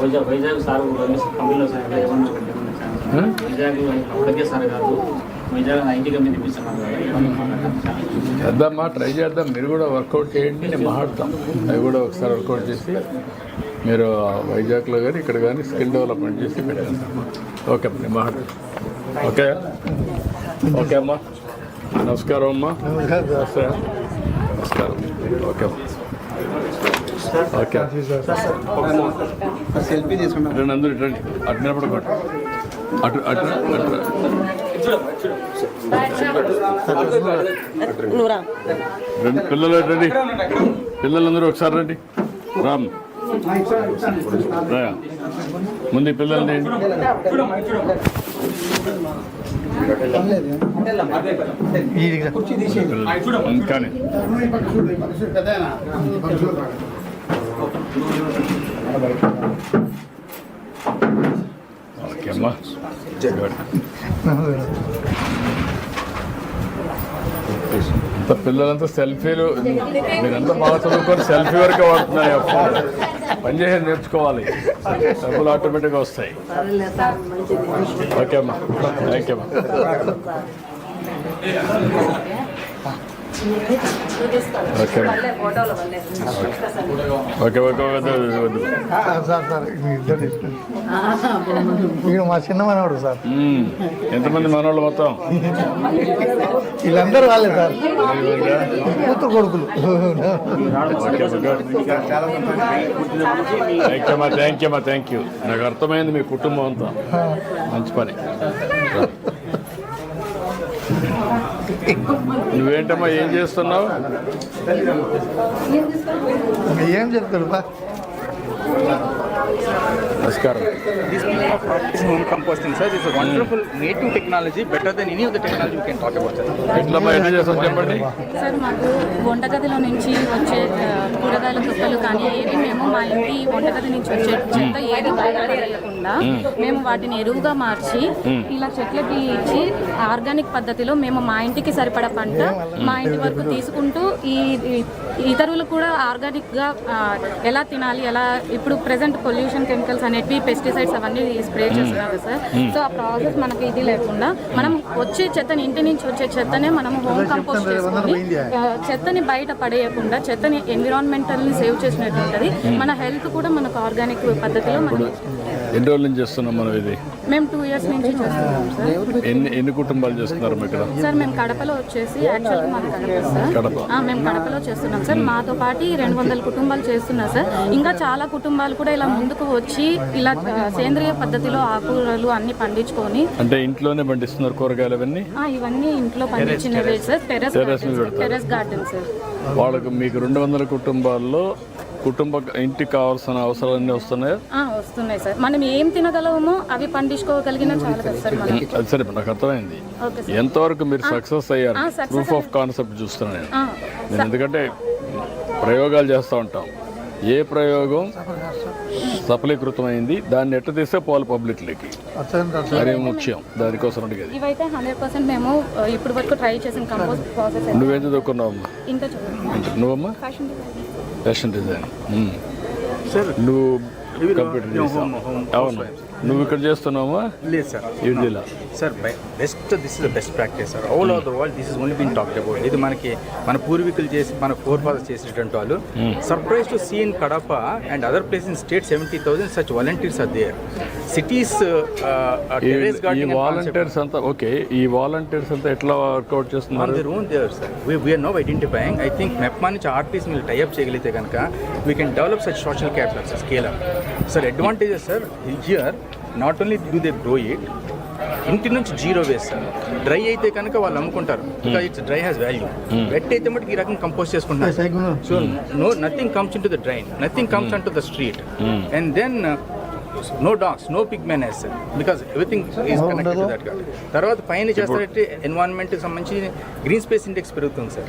Vizag Vizag sir కంపెనీలో sir? Vizag sir కాదు. చేద్దామా? ట్రై చేద్దాం. మీరు కూడా వర్కౌట్ చేయండి. నేను మాట్లాడతాం. అవి కూడా ఒకసారి వర్కౌట్ చేసి మీరు వైజాగ్లో కానీ ఇక్కడ కానీ స్కిల్ డెవలప్మెంట్ చేసి పెట్టేద్దాం ఓకే అమ్మా నేను మాట్లాడతాను. ఓకే? ఓకే అమ్మా. నమస్కారం అమ్మా. నమస్కారం. ఓకే అమ్మా. ఓకే. సెల్ఫీ తీసుకుంటాం రండి అందరూ ఇటు రండి. అటు నిలబడుకోండి. అటు అటు అటు. రండి పిల్లలు రండి. పిల్లలందరూ ఒకసారి రండి. రామ్. ముందు ఈ పిల్లల్ని కానీ ఓకే అమ్మా ఇంత పిల్లలంతా సెల్ఫీలు మీరంతా బాగా చదువుకొని సెల్ఫీ వరకే వాడుతున్నారు పని చేసేది నేర్చుకోవాలి. డబ్బులు ఆటోమేటిక్గా వస్తాయి. ఓకే అమ్మా థ్యాంక్ యూ అమ్మా okay. Okay okay sir sir ఇద్దరు వీడు మా చిన్న మనవాడు సార్. ఎంతమంది మనవాళ్ళు మొత్తం? వీళ్ళందరూ వాళ్ళే సార్. కూతురు కొడుకులు. థ్యాంక్ యూ అమ్మా థ్యాంక్ యూ అమ్మా థ్యాంక్ యూ నాకు అర్థమైంది మీ కుటుంబం అంతా. మంచి పని. నువ్వేంటమ్మా ఏం చేస్తున్నావు? ఏం చెప్తాడు? బా. నమస్కారం. This method of practicing home composting, sir, is a wonderful native technology, better than any of the technology we can talk about, sir. ఎట్లమ్మా ఎట్లా చేస్తాం చెప్పండి? సార్ మాకు వంటగదిలో నుంచి వచ్చే ఆ, కూరగాయల తుప్పలు కానీ ఏవి మేము మా ఇంటి వంటగది నుంచి వచ్చే చెత్త ఏది బయట పడేయకుండా మేము. వాటిని ఎరువుగా మార్చి ఇలా చెట్లకి ఇచ్చి ఆర్గానిక్ పద్ధతిలో మేము మా ఇంటికి సరిపడా పంట మా ఇంటి వరకు తీసుకుంటూ ఈ ఈ- ఇతరులు కూడా ఆర్గానిక్గా ఆ, ఎలా తినాలి ఎలా ఇప్పుడు ప్రెసెంట్ పొల్యూషన్ కెమికల్స్ అనేటివి పెస్టిసైడ్స్ అవన్నీ స్ప్రే చేస్తున్నారు కదా సార్ సో ఆ ప్రాసెస్ మనకి ఇది లేకుండా మనం వచ్చే చెత్తని ఇంటి నుంచి వచ్చే చెత్తనే మనం హోమ్ కంపోస్ట్ చేసుకొని చెత్తని బయట పడేయకుండా చెత్తని ఎన్విరాన్మెంటల్ని సేవ్ చేసినట్టు ఉంటుంది. మన హెల్త్ కూడా మనకు ఆర్గానిక్ పద్ధతిలో మనం ఎన్ని రోజుల నుంచి చేస్తున్నాం మనం ఇది? మేము టూ ఇయర్స్ నుంచి చేస్తున్నాం సార్ ఎన్ని ఎన్ని కుటుంబాలు చేస్తున్నారు ఇక్కడ సార్ మేము కడపలో వచ్చేసి యాక్చువల్గా మాది కడప సార్ కడప. ఆ, మేము కడపలో చేస్తున్నాం. సార్. మాతో పాటు రెండు వందల కుటుంబాలు చేస్తున్నారు సార్. ఇంకా చాలా కుటుంబాలు కూడా ఇలా ముందుకు వచ్చి ఇలా సేంద్రియ పద్ధతిలో ఆకుకూరలు అన్ని పండించుకొని అంటే ఇంట్లోనే పండిస్తున్నారు కూరగాయలు అవన్నీ? ఇవన్నీ ఇంట్లో పండించినవే sir. Terrace. Terrace garden sir. వాళ్ళకు మీకు రెండు వందల కుటుంబాల్లో కుటుంబ ఇంటికి కావాల్సిన అవసరాలన్నీ వస్తున్నాయా? ఆ, వస్తున్నాయి సార్. మనం ఏం తినగలమో అవి పండించుకోగలిగిన చాలా కదా సార్ అది సరే నాకు అర్థమైంది. Okay sir. ఎంతవరకు మీరు సక్సెస్ అయ్యారు? ప్రూఫ్ ఆఫ్ కాన్సెప్ట్ చూస్తున్నాను నేను. ఆ, నేను ఎందుకంటే ప్రయోగాలు చేస్తూ ఉంటాం. ఏ ప్రయోగం సఫలీకృతమైంది? దాన్ని ఎట్ట తీస్తే పోవాలి పబ్లిక్లోకి అదే ముఖ్యం. దానికోసం అడిగేది. ఇవైతే హండ్రెడ్ పర్సెంట్ మేము ఆ, ఇప్పుడు వరకు ట్రై చేసిన కంపోస్ట్ ప్రాసెస్ అయితే నువ్వేం ఇంకా చూడండి నువ్వమ్మా? ఫ్యాషన్ డిజైన్ ఫ్యాషన్ డిజైన్ నువ్వు కంప్యూటర్ అవును. నువ్వు ఇక్కడ చేస్తున్నావా? లేదు సార్. జిల్లా sir best this is the best practice sir all over the world this is only been talked about ఇది మనకి మన పూర్వీకులు చేసి మన ఫోర్ ఫాదర్స్ చేసినటువంటి వాళ్ళు surprise to see in Kadapa and other place in state seventy thousand such volunteers are there cities ఈ- volunteers అంతా ఓకే ఈ వాలంటీర్స్ అంతా ఎట్లా వర్కౌట్ చేస్తున్నారు? The room there sir we are no identifying I think MEPMA నుంచి ఆర్టీస్ మీరు tie up చేయగలిగితే కనుక we can develop such social capital sir scale up sir advantages sir here not only do they grow it ఇంటి నుంచి zero waste sir dry అయితే కనుక వాళ్ళు అమ్ముకుంటారు. Because it's dry has value wet అయితే మటుకు ఈ రకం కంపోజ్ చేసుకుంటారు. So no nothing comes in to the drain nothing comes on to the street and then no dogs no pig menace because everything is connected to that తర్వాత పైన చేస్తారంటే environment సంబంధించి green space index పెరుగుతుంది sir.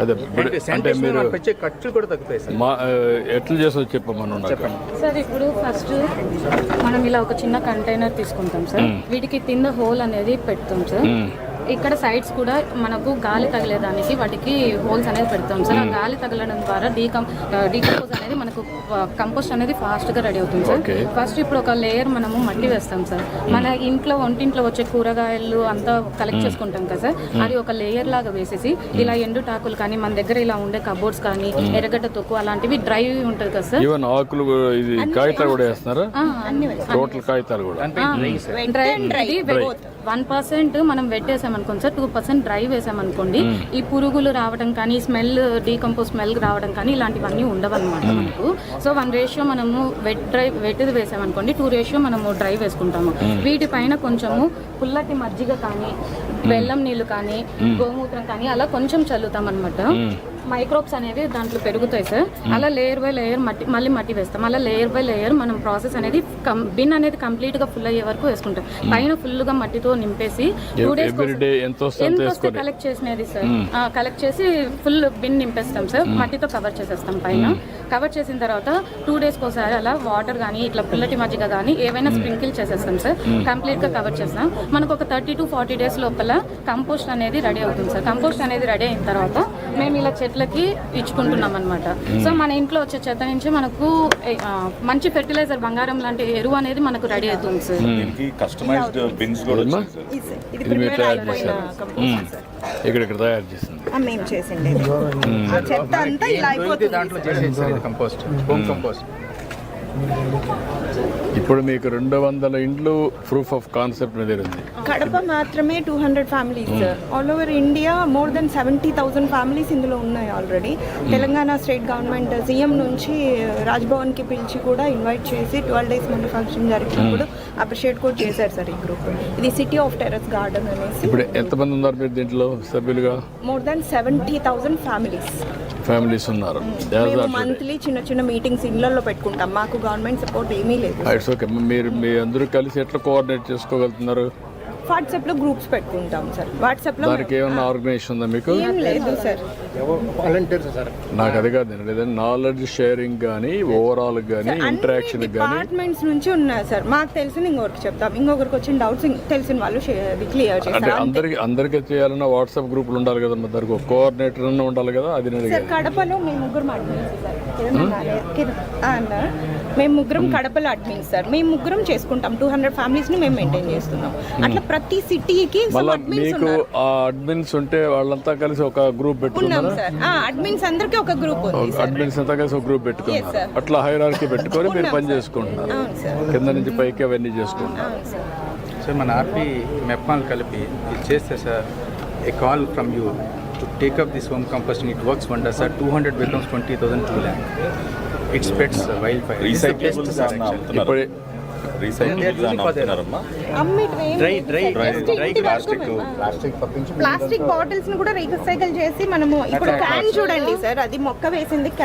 అంటే మనకు వచ్చే ఖర్చులు కూడా తగ్గుతాయి సార్. మా ఎట్లా చేసో చెప్పమను నాకు. చెప్పండి. సార్ ఇప్పుడు ఫస్ట్ మనం ఇలా ఒక చిన్న కంటైనర్ తీసుకుంటాం సార్. వీటికి కింద హోల్ అనేది పెడతాం సార్. ఇక్కడ సైడ్స్ కూడా మనకు గాలి తగిలేదానికి వాటికి హోల్స్ అనేది పెడతాం. సార్ ఆ గాలి తగలడం ద్వారా డీకం డీకంపోజ్ అనేది మనకు కంపోస్ట్ అనేది ఫాస్ట్గా రెడీ అవుతుంది సార్. ఫస్ట్ ఇప్పుడు ఒక లేయర్ మనము మట్టి వేస్తాం సార్. మన ఇంట్లో వంటింట్లో వచ్చే కూరగాయలు అంతా కలెక్ట్ చేసుకుంటాం కదా సార్. అది ఒక లేయర్ లాగా వేసేసి ఇలా ఎండుటాకులు కానీ మన దగ్గర ఇలా ఉండే కబోర్డ్స్ కానీ ఎర్రగడ్డ తొక్కు అలాంటివి డ్రై ఉంటుంది కదా సార్. ఈవెన్ ఆకులు ఇది కాగితాలు కూడా వేస్తున్నారా. టోటల్ కాగితాలు కూడా. డ్రై వన్ పర్సెంట్ మనం వెట్టేసాం అనుకోండి సార్ టూ పర్సెంట్ డ్రై వేసామనుకోండి ఈ పురుగులు రావడం కానీ స్మెల్ డీకంపోజ్ స్మెల్ రావడం కానీ ఇలాంటివన్నీ ఉండవన్నమాట మనకు. సో వన్ రేషియో మనము వెట్ డ్రై వెట్ది వేసామనుకోండి టూ రేషియో మనము డ్రై వేసుకుంటాము. వీటిపైన కొంచెము పుల్లటి మజ్జిగ కానీ బెల్లం నీళ్ళు కానీ గోమూత్రం కానీ అలా కొంచెం చల్లుతాం అనమాట మైక్రోబ్స్ అనేవి దాంట్లో పెరుగుతాయి సార్. అలా లేయర్ బై లేయర్ మట్టి మళ్ళీ మట్టి వేస్తాం. అలా లేయర్ బై లేయర్ మనం ప్రాసెస్ అనేది బిన్ అనేది కంప్లీట్గా ఫుల్ అయ్యే వరకు వేసుకుంటాం. పైన ఫుల్గా మట్టితో నింపేసి టూ డేస్ కలెక్ట్ చేసినది సార్? కలెక్ట్ చేసి ఫుల్ బిన్ నింపేస్తాం సార్. మట్టితో కవర్ చేసేస్తాం పైన. కవర్ చేసిన తర్వాత టూ డేస్ ఒకసారి అలా వాటర్ కానీ ఇట్లా పుల్లటి మజ్జిగ కానీ ఏవైనా స్ప్రింకిల్ చేసేస్తాం సార్. కంప్లీట్గా కవర్ చేస్తాం. మనకు ఒక థర్టీ టు ఫార్టీ డేస్ లోపల కంపోస్ట్ అనేది రెడీ అవుతుంది సార్. కంపోస్ట్ అనేది రెడీ అయిన తర్వాత మేము ఇలా చెట్లకి ఇచ్చుకుంటున్నాం అనమాట సో మన ఇంట్లో వచ్చే చెత్త నుంచి మనకు మంచి ఫెర్టిలైజర్ బంగారం లాంటి ఎరువు అనేది మనకు రెడీ అవుతుంది సార్. దీనికి కస్టమైజ్డ్ బిన్స్ కూడా అమ్మా? వచ్చింది సార్. ఇది ఇది మీరు ప్రిపేర్ తయారు అయిపోయిన చేశారు. Compost sir. ఇక్కడ ఇక్కడ తయారు చేసింది. మేము చేసిండేది ఆ చెత్త అంతా ఇలా అయిపోతుంది దాంట్లో చేసేది కంపోస్ట్ హోమ్ కంపోస్ట్ ఇప్పుడు మీకు రెండు వందల ఇండ్లు ప్రూఫ్ ఆఫ్ కాన్సెప్ట్ మీద ఉంది. కడప మాత్రమే two hundred families all over India more than seventy thousand families ఇందులో ఉన్నాయి already Telangana state government CM నుంచి రాజ్భవన్కి పిలిచి కూడా ఇన్వైట్ చేసి ట్వెల్వ్ డేస్ ముందు ఫంక్షన్ జరిగినప్పుడు అప్రిషియేట్ కూడా చేశారు సార్ ఈ గ్రూప్ ఇది సిటీ ఆఫ్ టెరస్ గార్డెన్ అనేసి. ఇప్పుడు ఎంతమంది ఉన్నారు మీరు దీంట్లో సభ్యులుగా? More than seventy thousand families families ఉన్నారు. మంత్లీ చిన్న చిన్న మీటింగ్స్ ఇళ్ళలో పెట్టుకుంటాం. మాకు గవర్నమెంట్ సపోర్ట్ ఏమీ లేదు. ఇట్స్ ఓకే మీరు మీ అందరూ కలిసి ఎట్లా కోఆర్డినేట్ చేసుకోగలుగుతున్నారు? వాట్సాప్లో గ్రూప్స్ పెట్టుకుంటాం సార్. వాట్సాప్లో దానికి ఏమన్నా ఆర్గనైజేషన్ ఉందా మీకు? ఏం లేదు సార్. నాకు అది కాదు ఏదైనా నాలెడ్జ్ షేరింగ్ కానీ ఓవరాల్ కానీ ఇంటరాక్షన్ కానీ డిపార్ట్మెంట్స్ నుంచి ఉన్నాయి సార్. మాకు తెలిసిన ఇంకొకరికి చెప్తాం. ఇంకొకరికి వచ్చిన డౌట్స్ తెలిసిన వాళ్ళు క్లియర్ అంటే చేస్తారు. అంతే. అందరికి అందరికీ చేయాలన్నా వాట్సాప్ గ్రూపులు ఉండాలి కదా మరి దానికి? ఒక కోఆర్డినేటర్ అన్న ఉండాలి కదా అది నేను సార్ కడపలో మేము ముగ్గురం అడ్మిన్స్ సార్. కిరణ్ అన్నారు. కిరణ్ ఆ అన్న. మేము ముగ్గురం కడపలో అడ్మిన్స్ సార్. మేము ముగ్గురం చేసుకుంటాం. టూ హండ్రెడ్ ఫ్యామిలీస్ని మేము మెయింటైన్ చేస్తున్నాం. అట్లా ప్రతి సిటీకి మళ్ళా అడ్మిన్స్ మీకు అడ్మిన్స్ ఉంటే వాళ్ళంతా కలిసి ఒక గ్రూప్ సార్. అడ్మిన్స్ అందరికీ ఒక గ్రూప్ అడ్మిన్స్ అంతా కలిసి ఒక గ్రూప్ పెట్టుకున్నారు. అట్లా హైరార్కీ పెట్టుకొని మీరు పని చేసుకుంటున్నారు. కింద నుంచి పైకి అవన్నీ చేసుకుంటున్నారు. సార్. మన ఆర్పి మెప్మాల్ కలిపి ఇది చేస్తే sir a call from you to take up this home composting it works wonder sir two hundred becomes twenty thousand two lakh it spreads wildfire ఇప్పుడే ప్లాస్టిక్ బాటిల్స్ని కూడా రీసైకిల్ చేసి మనము ఇప్పుడు క్యాన్ చూడండి సార్ అది మొక్క వేసింది